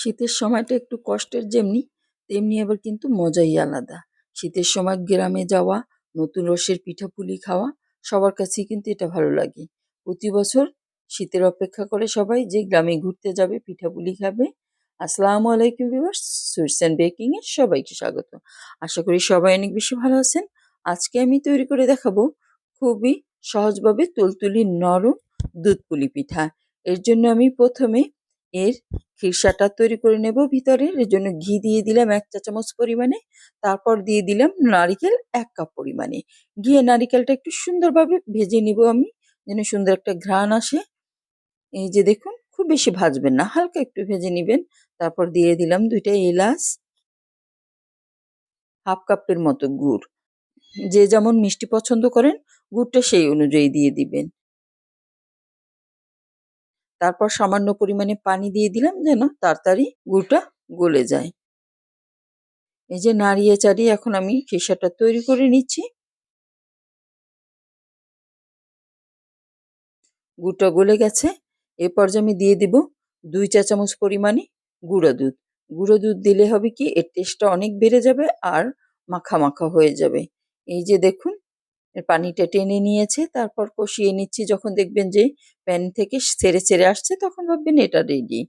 শীতের সময়টা একটু কষ্টের যেমনি, তেমনি আবার কিন্তু মজাই আলাদা। শীতের সময় গ্রামে যাওয়া, নতুন রসের পিঠাপুলি খাওয়া, সবার কাছেই কিন্তু এটা ভালো লাগে। প্রতি বছর শীতের অপেক্ষা করে সবাই যে গ্রামে ঘুরতে যাবে, পিঠাপুলি খাবে। আসসালামু আলাইকুম ভিউয়ার্স, সুইটস অ্যান্ড বেকিং এর সবাইকে স্বাগত। আশা করি সবাই অনেক বেশি ভালো আছেন। আজকে আমি তৈরি করে দেখাবো খুবই সহজভাবে তুলতুলি নরম দুধ পুলি পিঠা। এর জন্য আমি প্রথমে এর খিরসাটা তৈরি করে নেব ভিতরে। এর জন্য ঘি দিয়ে দিলাম এক চা চামচ পরিমাণে। তারপর দিয়ে দিলাম নারিকেল এক কাপ পরিমাণে। ঘিয়ে নারিকেলটা একটু সুন্দরভাবে ভেজে নিব আমি, যেন সুন্দর একটা ঘ্রাণ আসে। এই যে দেখুন, খুব বেশি ভাজবেন না, হালকা একটু ভেজে নেবেন। তারপর দিয়ে দিলাম দুইটা এলাচ, হাফ কাপের মতো গুড়। যে যেমন মিষ্টি পছন্দ করেন, গুড়টা সেই অনুযায়ী দিয়ে দিবেন। তারপর সামান্য পরিমাণে পানি দিয়ে দিলাম যেন তাড়াতাড়ি গুড়টা গলে যায়। এই যে নাড়িয়ে চাড়িয়ে এখন আমি খেসাটা তৈরি করে নিচ্ছি। গুড়টা গলে গেছে। এ পর্যায়ে আমি দিয়ে দিব দুই চা চামচ পরিমাণে গুঁড়ো দুধ। গুঁড়ো দুধ দিলে হবে কি, এর টেস্টটা অনেক বেড়ে যাবে আর মাখা মাখা হয়ে যাবে। এই যে দেখুন পানিটা টেনে নিয়েছে, তারপর কষিয়ে নিচ্ছি। যখন দেখবেন যে প্যান থেকে ছেড়ে ছেড়ে আসছে, তখন ভাববেন এটা রেডি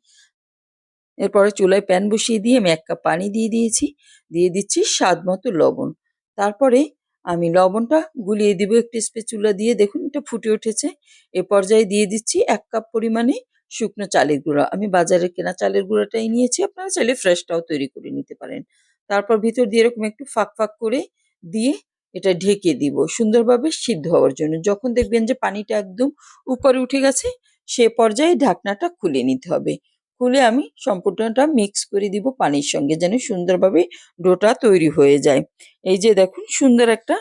এরপরে চুলায় প্যান বসিয়ে দিয়ে আমি এক কাপ পানি দিয়ে দিয়েছি। দিয়ে দিচ্ছি স্বাদ মতো লবণ। তারপরে আমি লবণটা গুলিয়ে দিব একটু চুলা দিয়ে। দেখুন, এটা ফুটে উঠেছে। এ পর্যায়ে দিয়ে দিচ্ছি এক কাপ পরিমাণে শুকনো চালের গুঁড়া। আমি বাজারে কেনা চালের গুঁড়াটাই নিয়েছি। আপনারা চাইলে ফ্রেশটাও তৈরি করে নিতে পারেন। তারপর ভিতর দিয়ে এরকম একটু ফাঁক ফাঁক করে দিয়ে এটা ঢেকে দিব, সুন্দরভাবে সিদ্ধ হওয়ার জন্য। যখন দেখবেন যে পানিটা একদম উপরে উঠে গেছে, সে পর্যায়ে ঢাকনাটা খুলে নিতে হবে। খুলে আমি সম্পূর্ণটা মিক্স করে দিব পানির সঙ্গে যেন সুন্দরভাবে ডোটা তৈরি হয়ে যায়। এই যে দেখুন, সুন্দর একটা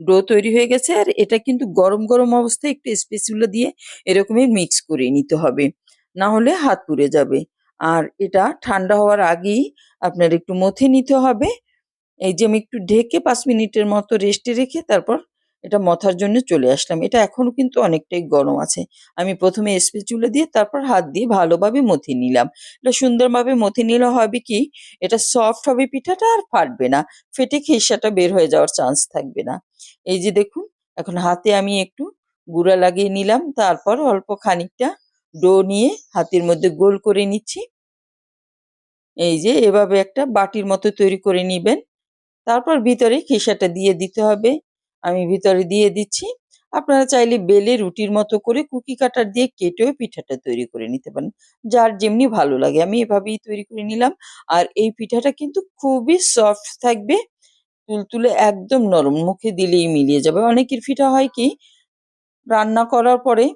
ডো তৈরি হয়ে গেছে। আর এটা কিন্তু গরম গরম অবস্থায় একটু স্পেসিগুলো দিয়ে এরকমই মিক্স করে নিতে হবে। না হলে হাত পুড়ে যাবে। আর এটা ঠান্ডা হওয়ার আগেই আপনার একটু মথে নিতে হবে। এই যে আমি একটু ঢেকে পাঁচ মিনিটের মতো রেস্টে রেখে তারপর এটা মথার জন্য চলে আসলাম। এটা এখনও কিন্তু অনেকটাই গরম আছে। আমি প্রথমে স্পে চুলে দিয়ে তারপর হাত দিয়ে ভালোভাবে মথে নিলাম। এটা সুন্দরভাবে মথে নিলে হবে কি, এটা সফট হবে পিঠাটা আর ফাটবে না। ফেটে খেসাটা বের হয়ে যাওয়ার চান্স থাকবে না। এই যে দেখুন, এখন হাতে আমি একটু গুঁড়া লাগিয়ে নিলাম। তারপর অল্প খানিকটা ডো নিয়ে হাতের মধ্যে গোল করে নিচ্ছি। এই যে এভাবে একটা বাটির মতো তৈরি করে নিবেন। তারপর ভিতরে খেসাটা দিয়ে দিতে হবে। আমি ভিতরে দিয়ে দিচ্ছি। আপনারা চাইলে বেলে রুটির মতো করে কুকি কাটার দিয়ে কেটেও পিঠাটা তৈরি করে নিতে পারেন। যার যেমনি ভালো লাগে, আমি এভাবেই তৈরি করে নিলাম। আর এই পিঠাটা কিন্তু খুবই সফট থাকবে। তুলতুলে একদম নরম মুখে দিলেই মিলিয়ে যাবে। অনেকের পিঠা হয় কি, রান্না করার পরে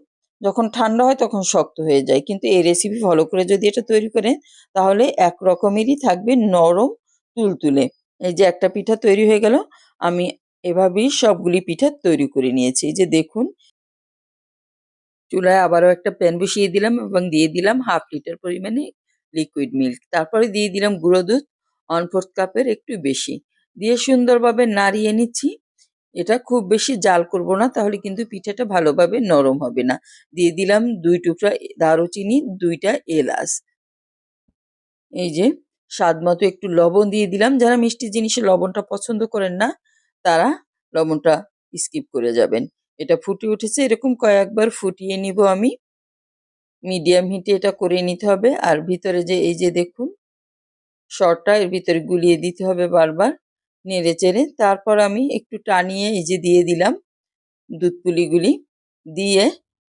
যখন ঠান্ডা হয় তখন শক্ত হয়ে যায়। কিন্তু এই রেসিপি ফলো করে যদি এটা তৈরি করেন, তাহলে এক রকমেরই থাকবে নরম তুলতুলে। এই যে একটা পিঠা তৈরি হয়ে গেল, আমি এভাবেই সবগুলি পিঠা তৈরি করে নিয়েছি। এই যে দেখুন। চুলায় আবারও একটা প্যান বসিয়ে দিলাম এবং দিয়ে দিলাম হাফ লিটার পরিমাণে লিকুইড মিল্ক তারপরে দিয়ে দিলাম গুঁড়ো দুধ ওয়ান ফোর্থ কাপের একটু বেশি। দিয়ে সুন্দরভাবে নাড়িয়ে নিচ্ছি। এটা খুব বেশি জাল করব না, তাহলে কিন্তু পিঠাটা ভালোভাবে নরম হবে না। দিয়ে দিলাম দুই টুকরা দারুচিনি, দুইটা এলাচ। এই যে স্বাদ মতো একটু লবণ দিয়ে দিলাম। যারা মিষ্টি জিনিসে লবণটা পছন্দ করেন না, তারা লবণটা স্কিপ করে যাবেন। এটা ফুটে উঠেছে। এরকম কয়েকবার ফুটিয়ে নিব আমি। মিডিয়াম হিটে এটা করে নিতে হবে। আর ভিতরে যে, এই যে দেখুন শর্টটা এর ভিতরে গুলিয়ে দিতে হবে বারবার, নেড়ে চেড়ে। তারপর আমি একটু টানিয়ে এই যে দিয়ে দিলাম দুধ পুলিগুলি। দিয়ে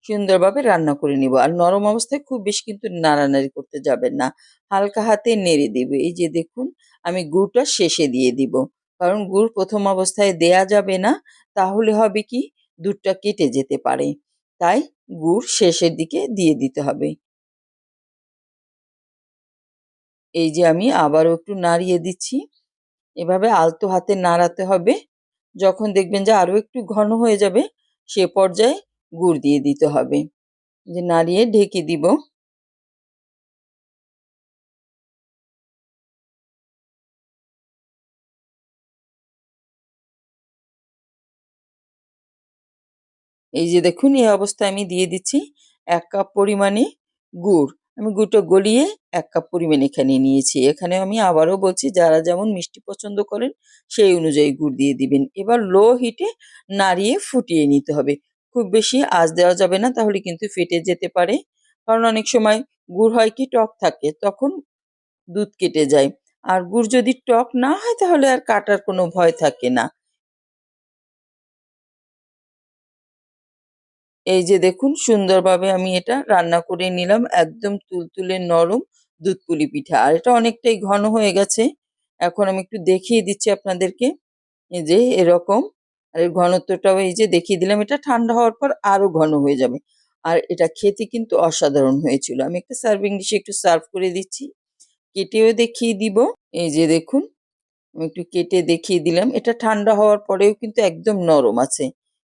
সুন্দরভাবে রান্না করে নিব। আর নরম অবস্থায় খুব বেশি কিন্তু নাড়ানাড়ি করতে যাবেন না। হালকা হাতে নেড়ে দিবে। এই যে দেখুন, আমি গুড়টা শেষে দিয়ে দিব। কারণ গুড় প্রথম অবস্থায় দেয়া যাবে না, তাহলে হবে কি? দুধটা কেটে যেতে পারে। তাই গুড় শেষের দিকে দিয়ে দিতে হবে। এই যে আমি আবারও একটু নাড়িয়ে দিচ্ছি। এভাবে আলতো হাতে নাড়াতে হবে। যখন দেখবেন যে আরও একটু ঘন হয়ে যাবে, সে পর্যায়ে গুড় দিয়ে দিতে হবে। যে নাড়িয়ে ঢেকে দিব। এই যে দেখুন, এই অবস্থায় আমি দিয়ে দিচ্ছি এক কাপ পরিমাণে গুড়। আমি গুঁটো গলিয়ে এক কাপ পরিমাণ এখানে নিয়েছি। এখানে আমি আবারও বলছি, যারা যেমন মিষ্টি পছন্দ করেন, সেই অনুযায়ী গুড় দিয়ে দিবেন। এবার লো হিটে নাড়িয়ে ফুটিয়ে নিতে হবে। খুব বেশি আঁচ দেওয়া যাবে না, তাহলে কিন্তু ফেটে যেতে পারে। কারণ অনেক সময় গুড় হয় কি, টক থাকে, তখন দুধ কেটে যায়। আর গুড় যদি টক না হয়, তাহলে আর কাটার কোনো ভয় থাকে না। এই যে দেখুন, সুন্দরভাবে আমি এটা রান্না করে নিলাম, একদম তুলতুলে নরম দুধ পুলি পিঠা। আর এটা অনেকটাই ঘন হয়ে গেছে। এখন আমি একটু দেখিয়ে দিচ্ছি আপনাদেরকে। যে এরকম আর এর ঘনত্বটাও এই যে দেখিয়ে দিলাম, এটা ঠান্ডা হওয়ার পর আরও ঘন হয়ে যাবে। আর এটা খেতে কিন্তু অসাধারণ হয়েছিল। আমি একটা সার্ভিং ডিশে একটু সার্ভ করে দিচ্ছি। কেটেও দেখিয়ে দিব। এই যে দেখুন, আমি একটু কেটে দেখিয়ে দিলাম। এটা ঠান্ডা হওয়ার পরেও কিন্তু একদম নরম আছে।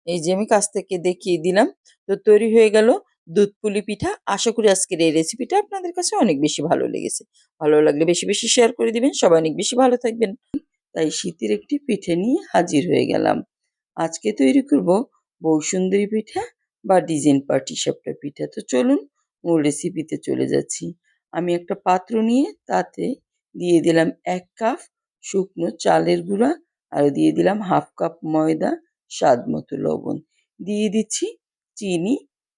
এই যে আমি কাছ থেকে দেখিয়ে দিলাম। তো তৈরি হয়ে গেল দুধ পুলি পিঠা। আশা করি আজকের এই রেসিপিটা আপনাদের কাছে অনেক বেশি ভালো লেগেছে। ভালো লাগলে বেশি বেশি শেয়ার করে দিবেন। সবাই অনেক বেশি ভালো থাকবেন। তাই শীতের একটি পিঠে নিয়ে হাজির হয়ে গেলাম। আজকে তৈরি করব বৌসুন্দরী পিঠা বা ডিজাইন পার্টি সাপটা পিঠা। তো চলুন মূল রেসিপিতে চলে যাচ্ছি। আমি একটা পাত্র নিয়ে তাতে দিয়ে দিলাম এক কাপ শুকনো চালের গুঁড়া আর দিয়ে দিলাম হাফ কাপ ময়দা, স্বাদ মতো লবণ। দিয়ে দিচ্ছি চিনি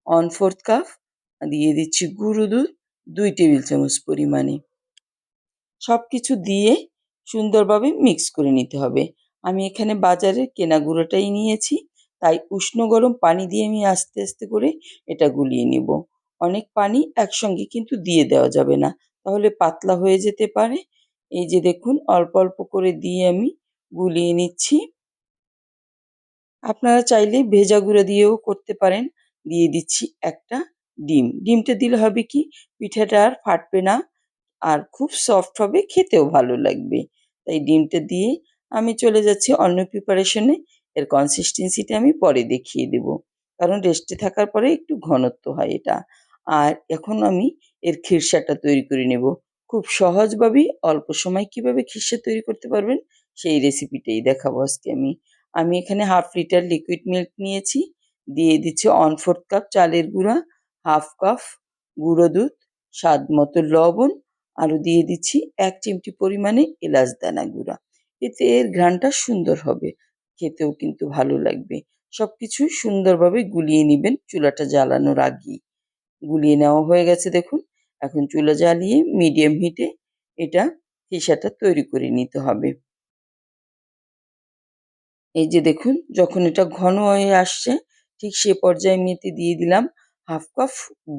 ওয়ান ফোর্থ কাপ দিয়ে দিচ্ছি গুঁড়ো দুধ, দুই টেবিল চামচ পরিমাণে। সব কিছু দিয়ে সুন্দরভাবে মিক্স করে নিতে হবে। আমি এখানে বাজারে কেনা গুঁড়োটাই নিয়েছি, তাই উষ্ণ গরম পানি দিয়ে আমি আস্তে আস্তে করে এটা গুলিয়ে নিব। অনেক পানি একসঙ্গে কিন্তু দিয়ে দেওয়া যাবে না, তাহলে পাতলা হয়ে যেতে পারে। এই যে দেখুন, অল্প অল্প করে দিয়ে আমি গুলিয়ে নিচ্ছি। আপনারা চাইলে ভেজা গুঁড়ো দিয়েও করতে পারেন। দিয়ে দিচ্ছি একটা ডিম। ডিমটা দিলে হবে কি, পিঠাটা আর ফাটবে না, আর খুব সফট হবে, খেতেও ভালো লাগবে। তাই ডিমটা দিয়ে আমি চলে যাচ্ছি অন্য প্রিপারেশনে এর কনসিস্টেন্সিটা আমি পরে দেখিয়ে দেব। কারণ রেস্টে থাকার পরে একটু ঘনত্ব হয় এটা। আর এখন আমি এর খিরসাটা তৈরি করে নেব। খুব সহজভাবেই অল্প সময় কীভাবে খিরসা তৈরি করতে পারবেন সেই রেসিপিটাই দেখাবো আজকে আমি। আমি এখানে হাফ লিটার লিকুইড মিল্ক নিয়েছি। দিয়ে দিচ্ছি ওয়ান ফোর্থ কাপ চালের গুঁড়া হাফ কাপ গুঁড়ো দুধ, স্বাদ মতো লবণ। আরও দিয়ে দিচ্ছি এক চিমটি পরিমাণে এলাচ দানা গুঁড়া। এতে এর ঘ্রাণটা সুন্দর হবে। খেতেও কিন্তু ভালো লাগবে। সব কিছু সুন্দরভাবে গুলিয়ে নেবেন চুলাটা জ্বালানোর আগেই। গুলিয়ে নেওয়া হয়ে গেছে দেখুন। এখন চুলা জ্বালিয়ে মিডিয়াম হিটে এটা ফিসাটা তৈরি করে নিতে হবে। এই যে দেখুন, যখন এটা ঘন হয়ে আসছে, ঠিক সে পর্যায়ে আমি এতে দিয়ে দিলাম হাফ কাপ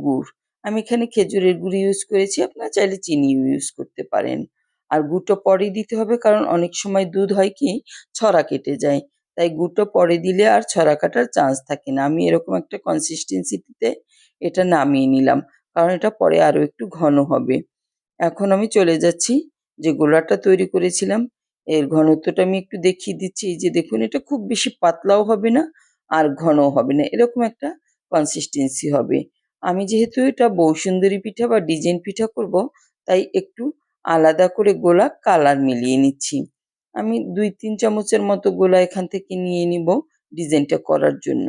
গুড়। আমি এখানে খেজুরের গুড় ইউজ করেছি, আপনারা চাইলে চিনি ইউজ করতে পারেন। আর গুড়টা পরে দিতে হবে, কারণ অনেক সময় দুধ হয় কি, ছড়া কেটে যায়। তাই গুড়টা পরে দিলে আর ছড়া কাটার চান্স থাকে না। আমি এরকম একটা কনসিস্টেন্সিতে এটা নামিয়ে নিলাম, কারণ এটা পরে আরও একটু ঘন হবে। এখন আমি চলে যাচ্ছি যে গোলাটা তৈরি করেছিলাম। এর ঘনত্বটা আমি একটু দেখিয়ে দিচ্ছি। যে দেখুন, এটা খুব বেশি পাতলাও হবে না আর ঘনও হবে না। এরকম একটা কনসিস্টেন্সি হবে। আমি যেহেতু এটা বৌসুন্দরী পিঠা বা ডিজাইন পিঠা করব, তাই একটু আলাদা করে গোলা কালার মিলিয়ে নিচ্ছি। আমি দুই তিন চামচের মতো গোলা এখান থেকে নিয়ে নিব ডিজাইনটা করার জন্য।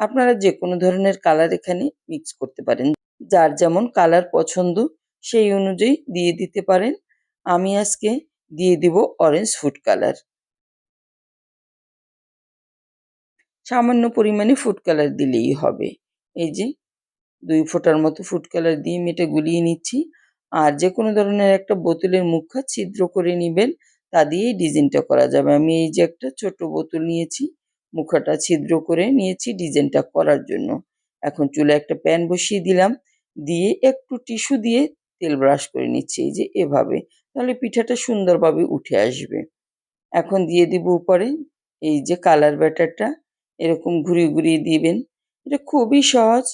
আপনারা যে কোনো ধরনের কালার এখানে মিক্স করতে পারেন। যার যেমন কালার পছন্দ সেই অনুযায়ী দিয়ে দিতে পারেন। আমি আজকে দিয়ে দিব অরেঞ্জ ফুড কালার সামান্য পরিমাণে ফুড কালার দিলেই হবে। এই যে দুই ফোঁটার মতো ফুড কালার দিয়ে আমি এটা গুলিয়ে নিচ্ছি। আর যে কোনো ধরনের একটা বোতলের মুখা ছিদ্র করে নেবেন, তা দিয়েই ডিজাইনটা করা যাবে। আমি এই যে একটা ছোট বোতল নিয়েছি, মুখাটা ছিদ্র করে নিয়েছি ডিজাইনটা করার জন্য। এখন চুলে একটা প্যান বসিয়ে দিলাম, দিয়ে একটু টিস্যু দিয়ে তেল ব্রাশ করে নিচ্ছি এই যে এভাবে, তাহলে পিঠাটা সুন্দরভাবে উঠে আসবে। এখন দিয়ে দিব উপরে এই যে কালার ব্যাটারটা, এরকম ঘুরিয়ে ঘুরিয়ে দিবেন। এটা খুবই সহজ,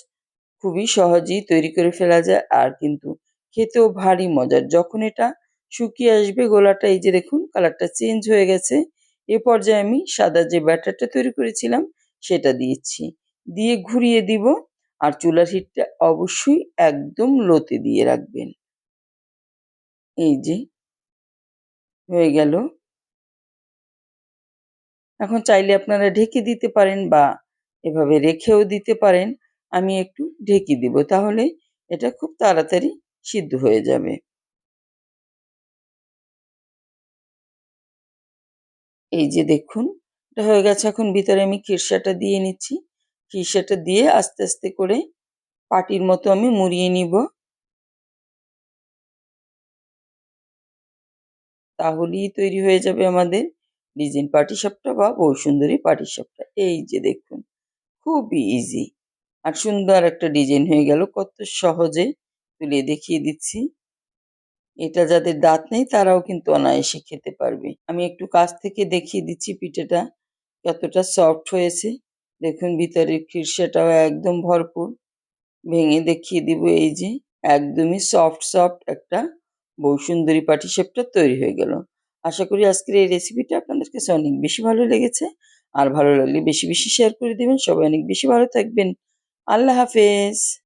খুবই সহজেই তৈরি করে ফেলা যায়, আর কিন্তু খেতেও ভারী মজার। যখন এটা শুকিয়ে আসবে, গোলাটা এই যে দেখুন, কালারটা চেঞ্জ হয়ে গেছে। এ পর্যায়ে আমি সাদা যে ব্যাটারটা তৈরি করেছিলাম, সেটা দিয়েছি। দিয়ে ঘুরিয়ে দিব আর চুলার হিটটা অবশ্যই একদম লোতে দিয়ে রাখবেন। এই যে হয়ে গেল। এখন চাইলে আপনারা ঢেকে দিতে পারেন বা এভাবে রেখেও দিতে পারেন। আমি একটু ঢেকে দিব। তাহলে এটা খুব তাড়াতাড়ি সিদ্ধ হয়ে যাবে। এই যে দেখুন, এটা হয়ে গেছে এখন ভিতরে আমি খিরসাটা দিয়ে নিচ্ছি। খিরসাটা দিয়ে আস্তে আস্তে করে পাটির মতো আমি মুড়িয়ে নিব। তাহলেই তৈরি হয়ে যাবে আমাদের ডিজাইন পাটিসাপটা বা বৌসুন্দরী পাটিসাপটা এই যে দেখুন, খুবই ইজি আর সুন্দর একটা ডিজাইন হয়ে গেল। কত সহজে তুলে দেখিয়ে দিচ্ছি। এটা যাদের দাঁত নেই তারাও কিন্তু অনায়াসে খেতে পারবে। আমি একটু কাছ থেকে দেখিয়ে দিচ্ছি পিঠেটা, কতটা সফট হয়েছে। দেখুন ভিতরের খিরসাটাও একদম ভরপুর। ভেঙে দেখিয়ে দিব এই যে, একদমই সফট সফট একটা বৌসুন্দরী পাটিসাপটা তৈরি হয়ে গেল। আশা করি আজকের এই রেসিপিটা আপনাদের কাছে অনেক বেশি ভালো লেগেছে। আর ভালো লাগলে বেশি বেশি শেয়ার করে দিবেন। সবাই অনেক বেশি ভালো থাকবেন। আল্লাহ হাফেজ।